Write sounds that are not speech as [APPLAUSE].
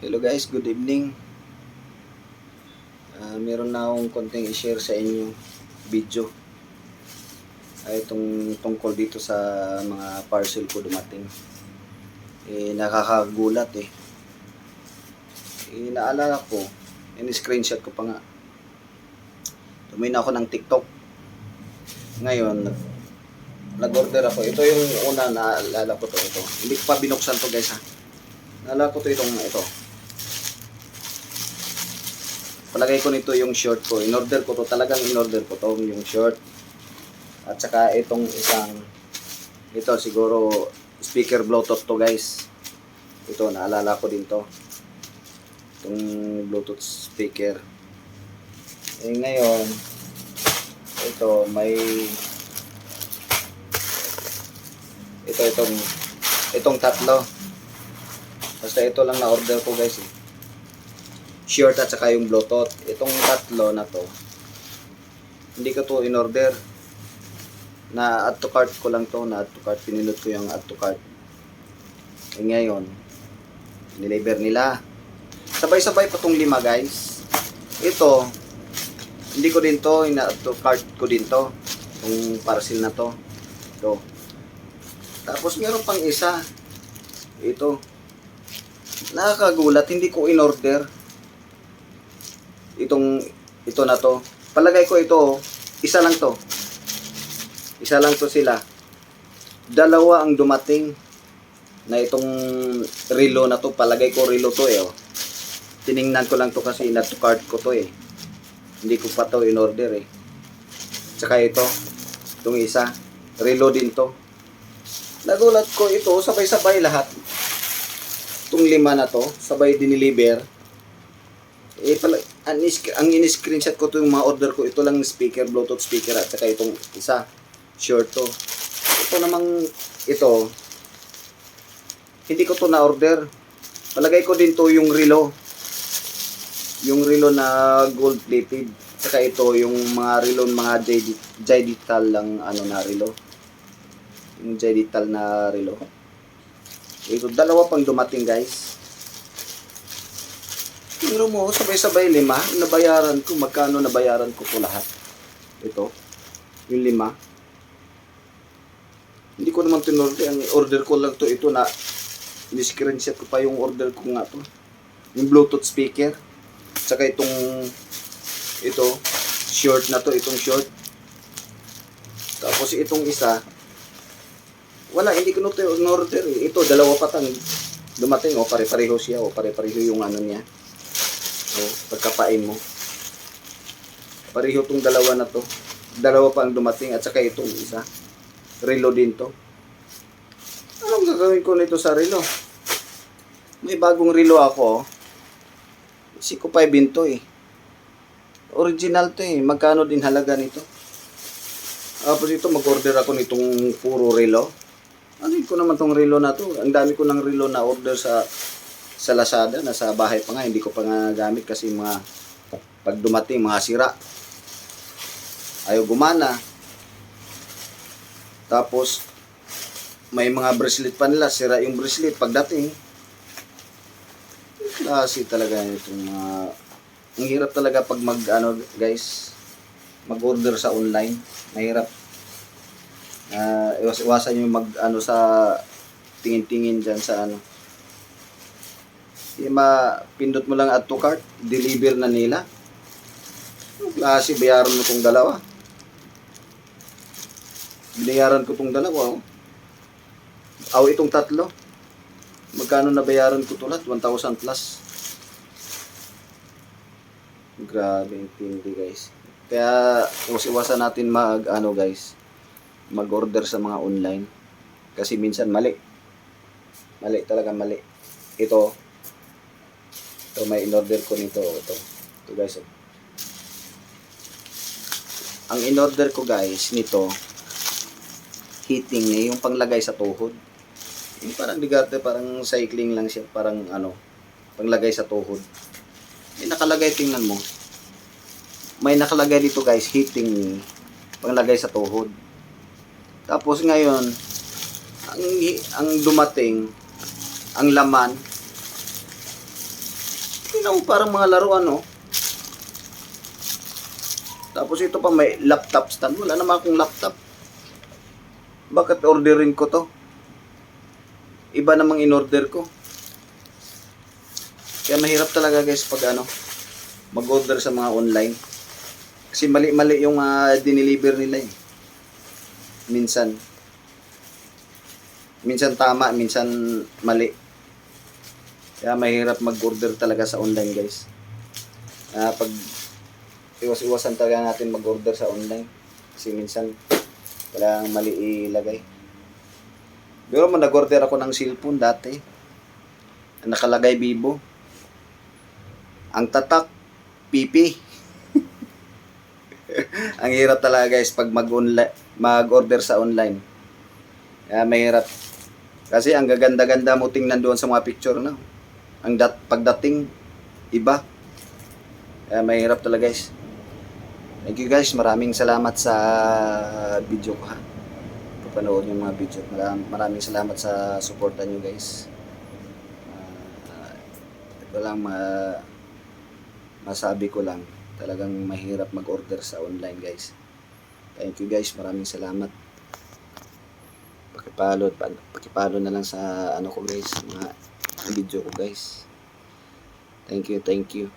Hello guys, good evening. Ah, meron na akong konting i-share sa inyo video. Ay itong tungkol dito sa mga parcel ko dumating. Eh nakakagulat eh. Eh naalala ko, in-screenshot ko pa nga. Tumingin ako ng TikTok. Ngayon, nag- nag-order ako. Ito yung una na naalala ko to. Ito. Hindi ko pa binuksan to guys ha. Naalala ko to itong ito. Palagay ko nito yung short ko. In-order ko to. Talagang in-order ko to yung short. At saka itong isang ito siguro speaker bluetooth to guys. Ito naalala ko din to. Itong bluetooth speaker. Eh ngayon ito may ito itong itong tatlo. Basta ito lang na order ko guys eh short at saka yung bluetooth. Itong tatlo na to, hindi ko to in order. Na add to cart ko lang to, na add to cart. Pinindot ko yung add to cart. E ngayon, niliver nila. Sabay-sabay pa tong lima guys. Ito, hindi ko din to, ina-add to cart ko din to. Itong parcel na to. Ito. Tapos meron pang isa. Ito. Nakakagulat, hindi ko in order itong ito na to. Palagay ko ito, isa lang to. Isa lang to sila. Dalawa ang dumating na itong relo na to. Palagay ko relo to eh. Oh. Tiningnan ko lang to kasi na to card ko to eh. Hindi ko pa to in order eh. Tsaka ito, itong isa, relo din to. Nagulat ko ito, sabay-sabay lahat. Itong lima na to, sabay diniliver. Eh, pala, ang, ang in-screenshot ko to yung mga order ko, ito lang speaker, bluetooth speaker at saka itong isa, short to. Ito namang, ito, hindi ko to na-order. Palagay ko din to yung relo. Yung relo na gold plated. Saka ito, yung mga relo, mga J-Digital lang, ano na relo. Yung J-Digital na relo. Ito, dalawa pang dumating guys. Pero mo, sabay-sabay lima, nabayaran ko, magkano nabayaran ko po lahat? Ito, yung lima. Hindi ko naman tinorder, ang order ko lang to ito na, ni-screenshot ko pa yung order ko nga to. Yung Bluetooth speaker, tsaka itong, ito, short na to, itong short. Tapos itong isa, wala, hindi ko na to in-order eh. Ito, dalawa pa tang dumating, o pare-pareho siya, o pare-pareho yung ano niya. O, pagkapain mo. Pareho tong dalawa na to. Dalawa pa ang dumating at saka itong isa. Relo din to. Anong gagawin ko nito sa relo? May bagong relo ako. Siko 5 to eh. Original to eh. Magkano din halaga nito? Tapos ito, mag-order ako nitong puro relo. Ano ko naman tong relo na to? Ang dami ko ng relo na order sa sa Lazada, nasa bahay pa nga, hindi ko pa nga gamit kasi mga pag dumating, mga sira. Ayaw gumana. Tapos, may mga bracelet pa nila, sira yung bracelet pagdating. Klase talaga itong mga... ang hirap talaga pag mag, ano, guys, mag-order sa online. Mahirap. Ah, iwas iwasan yung mag, ano, sa tingin-tingin dyan sa, ano, yung mapindot mo lang add to cart, deliver na nila. Ang klase, bayaran mo tong dalawa. Binayaran ko tong dalawa. Oh. Aw, itong tatlo. Magkano na bayaran ko to lahat? 1,000 plus. Grabe, intindi guys. Kaya, iwas-iwasan natin mag, ano guys, mag-order sa mga online. Kasi minsan mali. Mali talaga, mali. Ito, ito may in-order ko nito. Ito. Ito guys. oh. Ang in-order ko guys nito heating niya yung panglagay sa tuhod. Yung parang bigarte, parang cycling lang siya, parang ano, panglagay sa tuhod. May nakalagay, tingnan mo. May nakalagay dito guys, heating panglagay sa tuhod. Tapos ngayon, ang, ang dumating, ang laman, Mo parang mga laruan, no? Tapos ito pa may laptop stand. Wala naman akong laptop. Bakit orderin ko to? Iba namang in-order ko. Kaya mahirap talaga guys pag ano, mag-order sa mga online. Kasi mali-mali yung uh, dineliver nila eh. Minsan. Minsan tama, minsan mali. Kaya mahirap mag-order talaga sa online guys. Ah, pag iwas-iwasan talaga natin mag-order sa online. Kasi minsan wala ang mali ilagay. Pero man nag-order ako ng cellphone dati. Nakalagay Vivo. Ang tatak, PP. [LAUGHS] ang hirap talaga guys pag mag mag-order sa online. Kaya mahirap. Kasi ang gaganda-ganda mo tingnan doon sa mga picture na. Ang dat pagdating iba. Kaya mahirap talaga guys. Thank you guys. Maraming salamat sa video ko ha. Papanood yung mga video. Maraming, maraming salamat sa suporta nyo guys. Ah, ito lang ma masabi ko lang. Talagang mahirap mag-order sa online guys. Thank you guys. Maraming salamat. Pakipalo, pa- pakipalo na lang sa ano ko guys, mga video ko guys. Thank you, thank you.